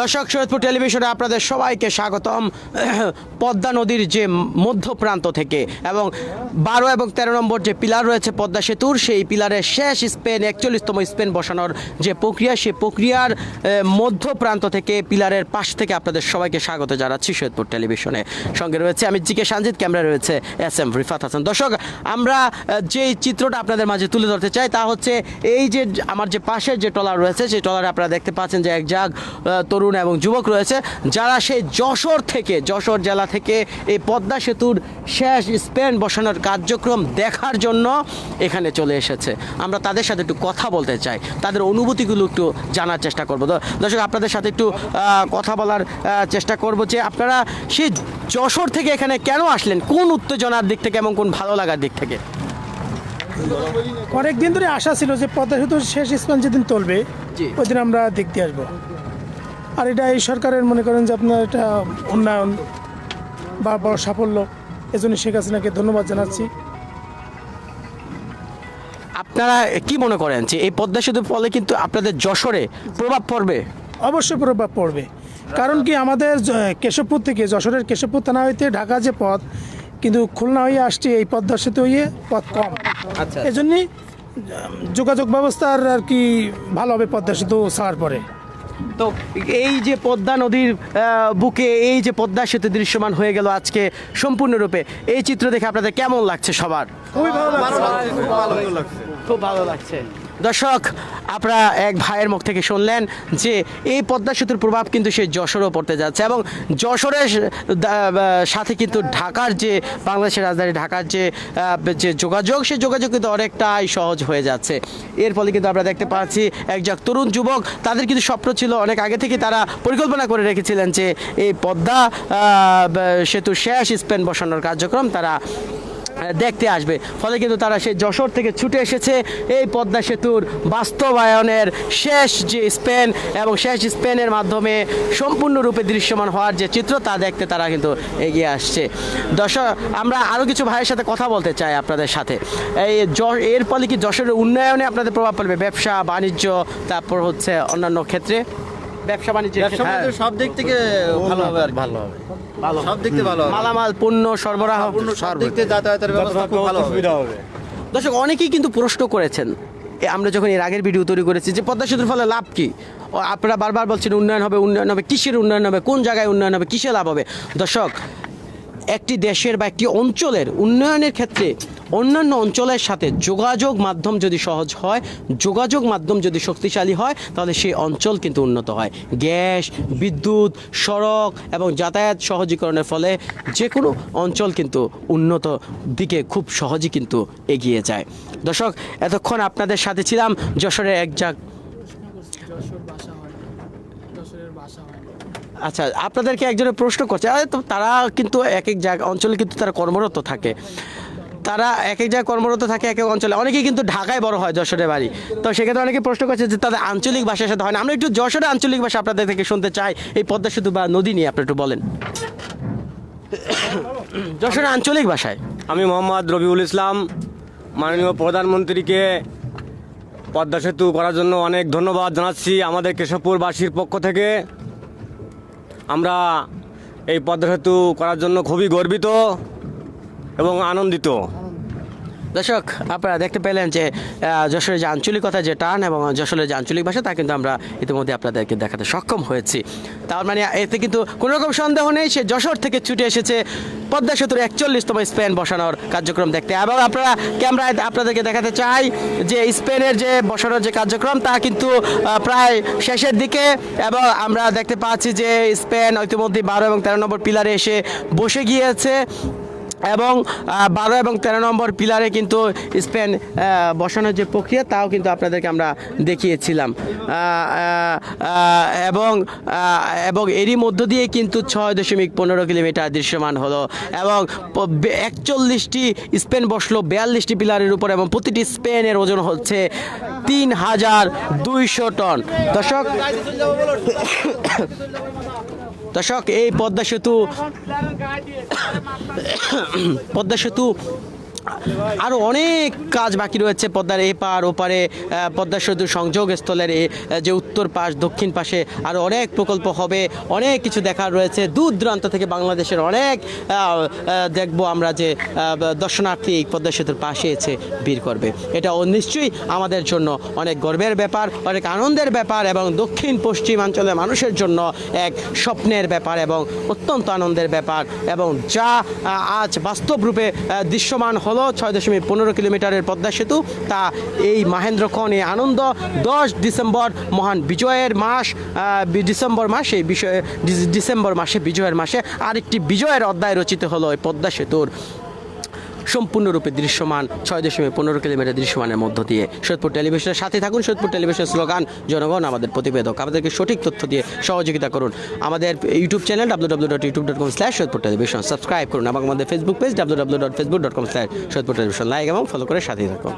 দর্শক, সৈয়দপুর টেলিভিশনে আপনাদের সবাইকে স্বাগতম। পদ্মা নদীর যে মধ্য প্রান্ত থেকে এবং বারো এবং তেরো নম্বর যে পিলার রয়েছে পদ্মা সেতুর, সেই পিলারের শেষ স্পেন, একচল্লিশতম স্পেন বসানোর যে প্রক্রিয়া, সেই প্রক্রিয়ার মধ্য প্রান্ত থেকে পিলারের পাশ থেকে আপনাদের সবাইকে স্বাগত জানাচ্ছি সৈয়দপুর টেলিভিশনে। সঙ্গে রয়েছে আমি জিকে সানজিদ ক্যামেরা রয়েছে এস এম রিফাত হাসান। দর্শক, আমরা যে চিত্রটা আপনাদের মাঝে তুলে ধরতে চাই তা হচ্ছে এই যে, আমার যে পাশের যে ট্রলার রয়েছে, সেই ট্রলারে আপনারা দেখতে পাচ্ছেন যে এক জাগ তরুণ এবং যুবক রয়েছে যারা সেই যশোর থেকে যশোর জেলা থেকে এই পদ্মা সেতুর শেষ স্পেন বসানোর কার্যক্রম দেখার জন্য এখানে চলে এসেছে। আমরা তাদের সাথে একটু কথা বলতে চাই। তাদের অনুভূতিগুলো একটু জানার চেষ্টা করব। দর্শক আপনাদের সাথে একটু কথা বলার চেষ্টা করব যে আপনারা সেই যশোর থেকে এখানে কেন আসলেন? কোন উত্তেজনার দিক থেকে এবং কোন ভালো লাগার দিক থেকে? অনেক দিন ধরে আশা ছিল যে পদ্মা সেতুর শেষ স্পান যেদিন তুলবে। ওই দিন আমরা দেখতে আসব। আর এটা এই সরকারের মনে করেন যে আপনার এটা উন্নয়ন বা বড় সাফল্য এজন্য শেখ হাসিনাকে ধন্যবাদ জানাচ্ছি। আপনারা কি মনে করেন যে এই পদ্মা সেতুর ফলে কিন্তু আপনাদের যশোরে প্রভাব পড়বে? অবশ্যই প্রভাব পড়বে। কারণ কি আমাদের কেশবপুর থেকে যশোরের কেশবপুর থানা হইতে ঢাকা যে পথ কিন্তু খুলনা হয়ে আসছে এই পদ্মা সেতু হয়ে পথ কম। আচ্ছা। এই জন্যই যোগাযোগ ব্যবস্থার আর কি ভালো হবে পদ্মা সেতু ছাড়ার পরে। তো এই যে পদ্মা নদীর বুকে এই যে পদ্মা সেতু দৃশ্যমান হয়ে গেল আজকে সম্পূর্ণরূপে। এই চিত্র দেখে আপনাদের কেমন লাগছে সবার? খুবই ভালো লাগছে। খুব ভালো লাগছে। দর্শক, আপনারা এক ভাইয়ের মুখ থেকে শুনলেন যে এই পদ্মা সেতুর প্রভাব কিন্তু সেই যশোরও পড়তে যাচ্ছে এবং যশোরের সাথে কিন্তু ঢাকার যে, বাংলাদেশের রাজধানী ঢাকার যে যে যোগাযোগ, সেই যোগাযোগ কিন্তু অনেকটাই সহজ হয়ে যাচ্ছে। এর ফলে কিন্তু আমরা দেখতে পাচ্ছি একজন তরুণ যুবক, তাদের কিন্তু স্বপ্ন ছিল অনেক আগে থেকে তারা পরিকল্পনা করে রেখেছিলেন যে এই পদ্মা সেতুর শেষ স্পেন বসানোর কার্যক্রম তারা দেখতে আসবে। ফলে কিন্তু তারা সেই যশোর থেকে ছুটে এসেছে এই পদ্মা সেতুর বাস্তবায়নের শেষ যে স্পেন এবং শেষ স্পেনের মাধ্যমে সম্পূর্ণরূপে দৃশ্যমান হওয়ার যে চিত্র তা দেখতে তারা কিন্তু এগিয়ে আসছে। দর্শক, আমরা আরও কিছু ভাইয়ের সাথে কথা বলতে চাই আপনাদের সাথে। এই এর ফলে কি যশোরের উন্নয়নে আপনাদের প্রভাব পড়বে? ব্যবসা, বাণিজ্য, তারপর হচ্ছে অন্যান্য ক্ষেত্রে? ব্যবসা বাণিজ্যের ব্যবসা ক্ষেত্রে- বাণিজ্য সব দিক থেকে ভালো হবে আর ভালো হবে। ভালো সব দিক থেকে ভালো হবে। মালামাল পণ্য সরবরাহ। সব দিক থেকে যাতায়াতের ব্যবস্থা খুব ভালো হবে। দর্শক অনেকেই কিন্তু প্রশ্ন করেছেন এ আমরা যখন এর আগের ভিডিও তৈরি করেছি যে পদ্মা সেতুর ফলে লাভ কি? আপনারা বারবার বলছেন উন্নয়ন হবে উন্নয়ন হবে কিসের উন্নয়ন হবে কোন জায়গায় উন্নয়ন হবে কিসে লাভ হবে? দর্শক একটি দেশের বা একটি অঞ্চলের উন্নয়নের ক্ষেত্রে অন্যান্য অঞ্চলের সাথে যোগাযোগ মাধ্যম যদি সহজ হয়, যোগাযোগ মাধ্যম যদি শক্তিশালী হয়, তাহলে সেই অঞ্চল কিন্তু উন্নত হয়। গ্যাস, বিদ্যুৎ, সড়ক এবং যাতায়াত সহজীকরণের ফলে যে কোনো অঞ্চল কিন্তু উন্নত দিকে খুব সহজেই কিন্তু এগিয়ে যায়। দর্শক, এতক্ষণ আপনাদের সাথে ছিলাম, যশোরের এক জাগ আচ্ছা আপনাদেরকে একজনের প্রশ্ন করছে তারা কিন্তু এক এক জায়গা অঞ্চলে কিন্তু তারা কর্মরত থাকে। তারা এক এক জায়গায় কর্মরত থাকে এক এক অঞ্চলে। অনেকেই কিন্তু ঢাকায় বড় হয় যশোরের বাড়ি। তো সেক্ষেত্রে অনেকে প্রশ্ন করছে যে, তাদের আঞ্চলিক ভাষার সাথে হয় না। আমরা একটু যশোরের আঞ্চলিক ভাষা আপনাদের থেকে শুনতে চাই। এই পদ্মা সেতু বা নদী নিয়ে আপনি একটু বলেন। যশোরের আঞ্চলিক ভাষায়। আমি মোহাম্মদ রবিউল ইসলাম, মাননীয় প্রধানমন্ত্রীকে পদ্মা সেতু করার জন্য অনেক ধন্যবাদ জানাচ্ছি আমাদের কেশবপুরবাসীর পক্ষ থেকে। আমরা এই পদ্মা সেতু করার জন্য খুবই গর্বিত। এবং আনন্দিত। দর্শক, আপনারা দেখতে পেলেন যে যশোরের যে আঞ্চলিকতা যে টান এবং যশোরের যে আঞ্চলিক ভাষা, তা কিন্তু আমরা ইতিমধ্যে আপনাদেরকে দেখাতে সক্ষম হয়েছি। তার মানে এতে কিন্তু কোনো রকম সন্দেহ নেই, সে যশোর থেকে ছুটে এসেছে পদ্মা সেতুর একচল্লিশতম স্পেন বসানোর কার্যক্রম দেখতে। এবং আপনারা ক্যামেরায় আপনাদেরকে দেখাতে চাই যে, স্পেনের যে বসানোর যে কার্যক্রম, তা কিন্তু প্রায় শেষের দিকে। এবং আমরা দেখতে পাচ্ছি যে, স্পেন ইতিমধ্যে বারো এবং তেরো নম্বর পিলারে এসে বসে গিয়েছে। এবং বারো এবং তেরো নম্বর পিলারে কিন্তু স্পেন বসানোর যে প্রক্রিয়া, তাও কিন্তু আপনাদেরকে আমরা দেখিয়েছিলাম। এবং এবং এরই মধ্য দিয়ে কিন্তু ছয় দশমিক পনেরো কিলোমিটার দৃশ্যমান হলো। এবং একচল্লিশটি স্পেন বসল বিয়াল্লিশটি পিলারের উপর এবং প্রতিটি স্পেনের ওজন হচ্ছে তিন হাজার দুইশো টন। দর্শক দর্শক এই পদ্মা সেতু পদ্মা সেতু আরও অনেক কাজ বাকি রয়েছে পদ্মার এপার ওপারে পদ্মা সেতু সংযোগ স্থলের যে উত্তর পাশ, দক্ষিণ পাশে আরও অনেক প্রকল্প হবে, অনেক কিছু দেখার রয়েছে। দূর দূরান্ত থেকে বাংলাদেশের অনেক দেখব আমরা যে দর্শনার্থী পদ্মা সেতুর পাশে এসে ভিড় করবে। এটা নিশ্চয়ই আমাদের জন্য অনেক গর্বের ব্যাপার, অনেক আনন্দের ব্যাপার এবং দক্ষিণ পশ্চিমাঞ্চলের মানুষের জন্য এক স্বপ্নের ব্যাপার এবং অত্যন্ত আনন্দের ব্যাপার এবং যা আজ বাস্তব রূপে দৃশ্যমান দৃশ্যমান হলো ছয় দশমিক পনেরো কিলোমিটারের পদ্মা সেতু। তা এই মাহেন্দ্রক্ষণ এই আনন্দ। দশ ডিসেম্বর মহান বিজয়ের মাস ডিসেম্বর মাসে বিষয়ে ডিসেম্বর মাসে বিজয়ের মাসে আরেকটি বিজয়ের অধ্যায় রচিত হলো পদ্মা সেতুর। সম্পূর্ণরূপে দৃশ্যমান, ছয় দশমিক পনেরো কিলোমিটার দৃশ্যমানের মধ্য দিয়ে। সোদপুর টেলিভিশনের সাথে থাকুন শোধপুর টেলিভিশন স্লোগান, জনগণ আমাদের প্রতিবেদক। আমাদেরকে সঠিক তথ্য দিয়ে সহযোগিতা করুন। আমাদের YouTube channel W W dot YouTube dot com slash Sodepur television subscribe করুন এবং আমাদের Facebook page W W dot Facebook dot com slash Sodepur television like এবং ফলো করে সাথে থাকুন।